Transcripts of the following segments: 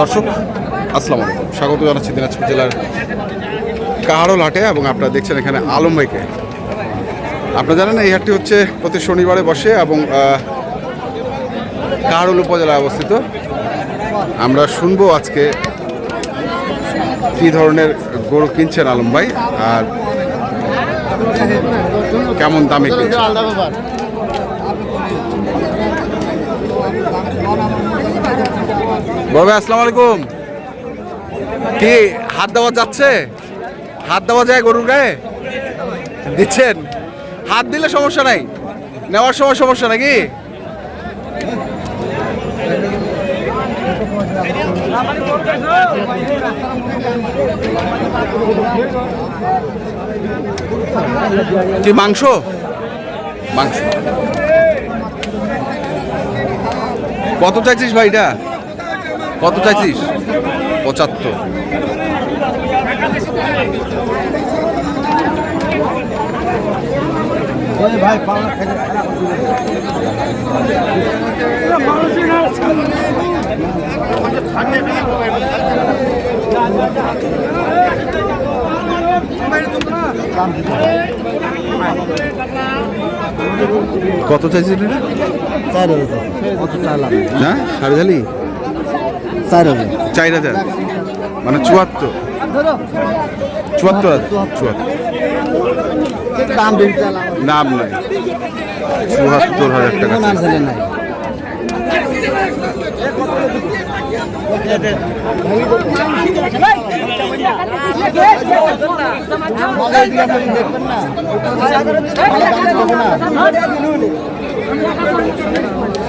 দর্শক, আসসালামু আলাইকুম। স্বাগত জানাচ্ছি দিনাজপুর জেলার কাহারোল হাটে এবং আপনারা দেখছেন এখানে আলম ভাইকে। আপনারা জানেন এই হাটটি হচ্ছে প্রতি শনিবারে বসে এবং কাহারোল উপজেলায় অবস্থিত। আমরা শুনব আজকে কি ধরনের গরু কিনছেন আলম ভাই আর কেমন দামে কিনছেন? বড় ভাই, আসসালামু আলাইকুম। কি, হাত দেওয়া যাচ্ছে? হাত দেওয়া যায় গরুর গায়ে? দিচ্ছেন? হাত দিলে সমস্যা নাই। নেওয়ার সময় সমস্যা নাকি? কি, মাংস? মাংস। কত চাইছিস ভাইটা কত চাইছিস? পঁচাত্তর। কত চাইছিস এটা হ্যাঁ? সাড়ে জালি চার হাজার চার হাজার। মানে চুয়াত্তর। চুয়াত্তর হাজার চুয়াত্তর। নাম নাই। চুয়াত্তর হাজার টাকা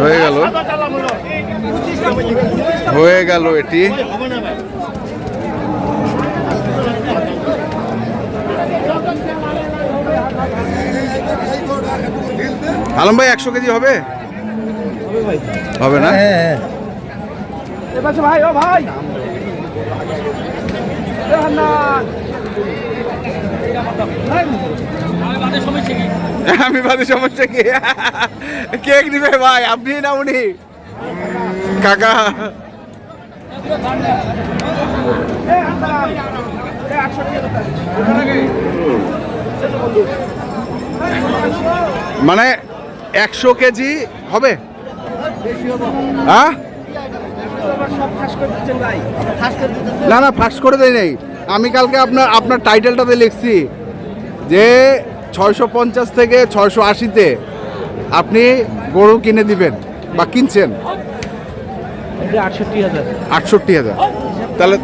হয়ে গেল। হয়ে গেল এটি। আলম ভাই একশো কেজি হবে? হবে না? হ্যাঁ ভাই ও ভাই এ হান্নান আমি বাদে সমস্যা কি? কেক দিবে ভাই, আপনি না উনি? কাকা। মানে একশো কেজি হবে? হ্যাঁ? না না, ফাঁস করে দেয় নেই। আমি কালকে আপনার আপনার টাইটেলটাতে লিখছি যে ছয়শো পঞ্চাশ থেকে ছয়শো আশিতে আপনি গরু কিনে দিবেন বা কিনছেন। আটষট্টি হাজার। আটষট্টি হাজার। তাহলে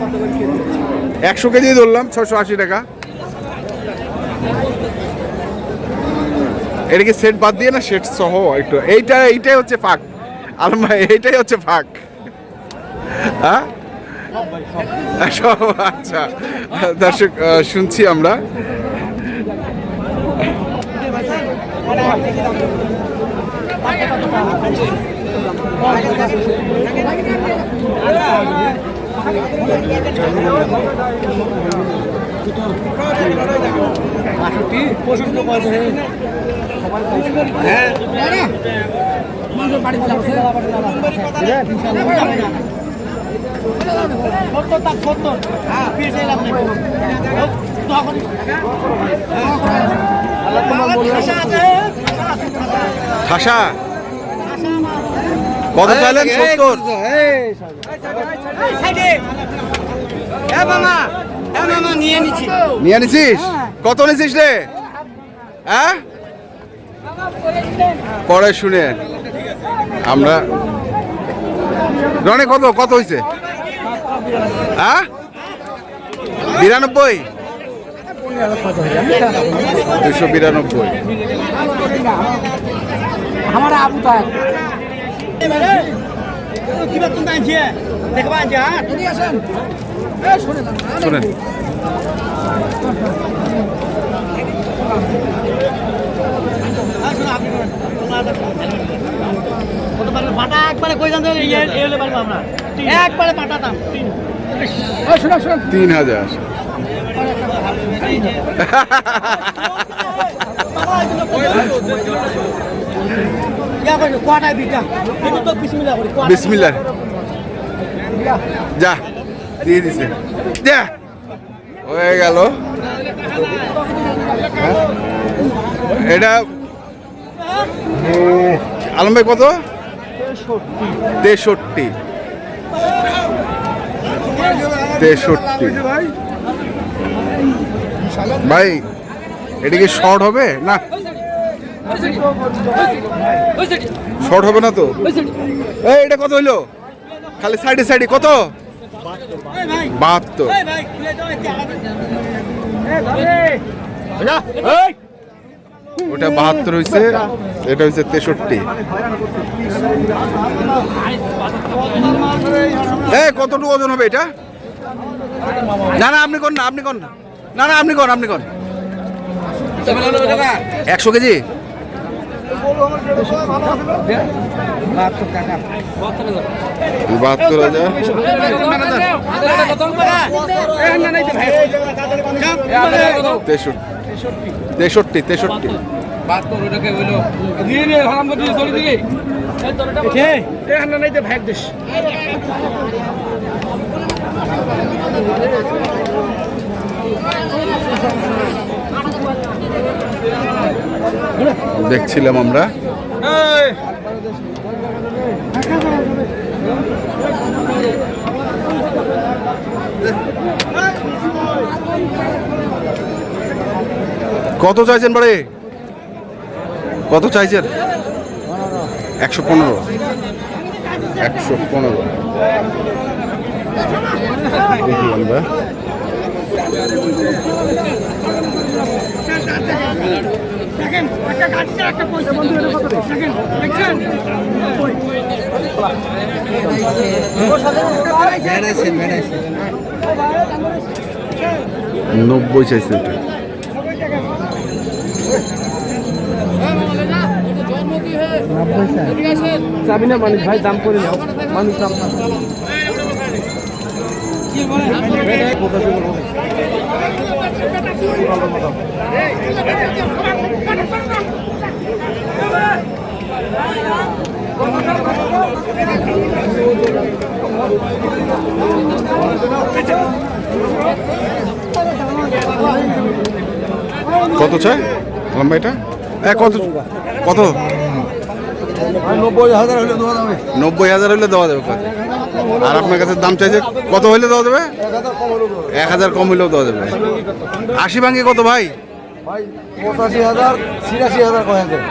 একশো কেজি ধরলাম ছশো আশি টাকা। এটা কি সেট বাদ দিয়ে না সেট সহ একটু? এইটা এইটাই হচ্ছে ফাঁক। আলমা এইটাই হচ্ছে ফাঁক। হ্যাঁ? সব আচ্ছা। দর্শক শুনছি আমরা। হ্যাঁ। সত্তরটা সত্তর হ্যাঁ ফিরে তখন ঠাসা। কত চাইলেন? সত্তর। নিয়ে নিছিস? কত নিছিস রে? হ্যাঁ? পরে শুনে। আমরা রনে কত কত হয়েছে হ্যাঁ? বিরানব্বই? দুশো বিরানব্বই। আমার আবু তার শোনেন। পাটা একবারে কই জানতে এলে পারব আমরা একবারে পাটা দাম তিন হাজার। বিসমিল্লাহ। যা দিয়ে দিছে। যা। হয়ে গেল। হ্যাঁ? এটা আলম ভাই কত? তেষট্টি। তেষট্টি। ভাই এটা কি শর্ট হবে? না। শর্ট হবে না তো? এই এটা কত হইল? খালি সাইডে সাইডে কত? বাহাত্তর। ওটা? বাহাত্তর হয়েছে এটা হয়েছে তেষট্টি। এ কতটুকু ওজন হবে এটা? না না আপনি কোন না আপনি কোন না। না না আপনি কোন আপনি কোন একশো কেজি? বাহাত্তর হাজার। তেষট্টি। তেষট্টি ভাই দেশ দেখছিলাম আমরা। কত চাইছেন বাড়ি? কত চাইছেন? একশো পনেরো। একশো পনেরো। নব্বই চাইছে এটা। যাবি না মানুষ ভাই দাম করে নাও। মানুষ দাম। কত চাই? লম্বা এটা? কত? কত? নব্বই হাজার হলে দেওয়া যাবে। নব্বই হাজার হলে দেওয়া যাবে কত? আর আপনার কাছে দাম চাইছে কত হলে দেওয়া যাবে? এক হাজার কম হলেও দেওয়া যাবে। আশি ভাঙ্গি কত ভাই?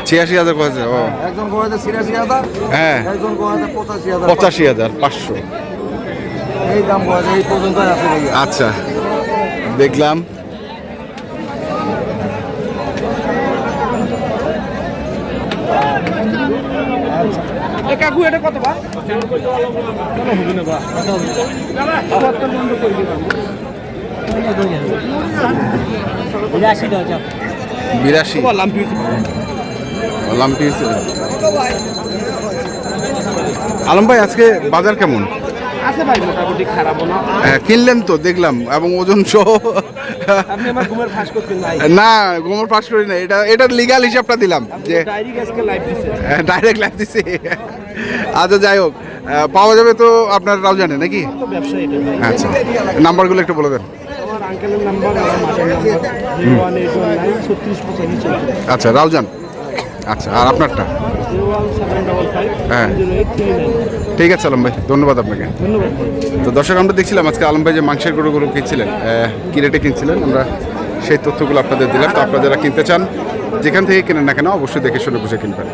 ছিয়াশি হাজার কয়েছে ও। হ্যাঁ। পঁচাশি হাজার। পঁচাশি হাজার পাঁচশো এই দাম কয়েছে এই পর্যন্ত আছে ভাইয়া আচ্ছা দেখলাম এ কাকু এটা কত বা? বিরাশি। আলম ভাই আজকে বাজার কেমন? আছে ভাই মোটামুটি খারাপ না। হ্যাঁ, কিনলেন তো দেখলাম এবং ওজন সহ। আপনি আমার ঘুমের ফাঁস করছেন ভাই না গোমর পাস করি না এটা এটার লিগাল হিসাবটা দিলাম যে ডায়েরি গাছকে লাইভ দিছে ডাইরেক্ট লাইফ দিছি। আচ্ছা যাই হোক পাওয়া যাবে তো আপনার রাও জানে নাকি আচ্ছা নাম্বারগুলো একটু বলে দেন। আচ্ছা রাউজান। আচ্ছা আর আপনারটা? হ্যাঁ। ঠিক আছে আলম ভাই। ধন্যবাদ আপনাকে। ধন্যবাদ। তো দর্শক আমরা দেখছিলাম আজকে আলম ভাই যে মাংসের গরুগুলো কিনছিলেন কি রেটে কিনছিলেন? আমরা সেই তথ্যগুলো আপনাদের দিলাম। তো আপনারা যারা কিনতে চান যেখান থেকে কেনেন না কেন অবশ্যই দেখে শুনে বুঝে কিনবেন।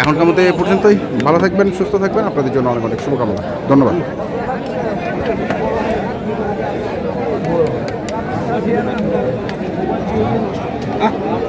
এখনকার মধ্যে এ পর্যন্তই। ভালো থাকবেন সুস্থ থাকবেন। আপনাদের জন্য অনেক অনেক শুভকামনা। ধন্যবাদ।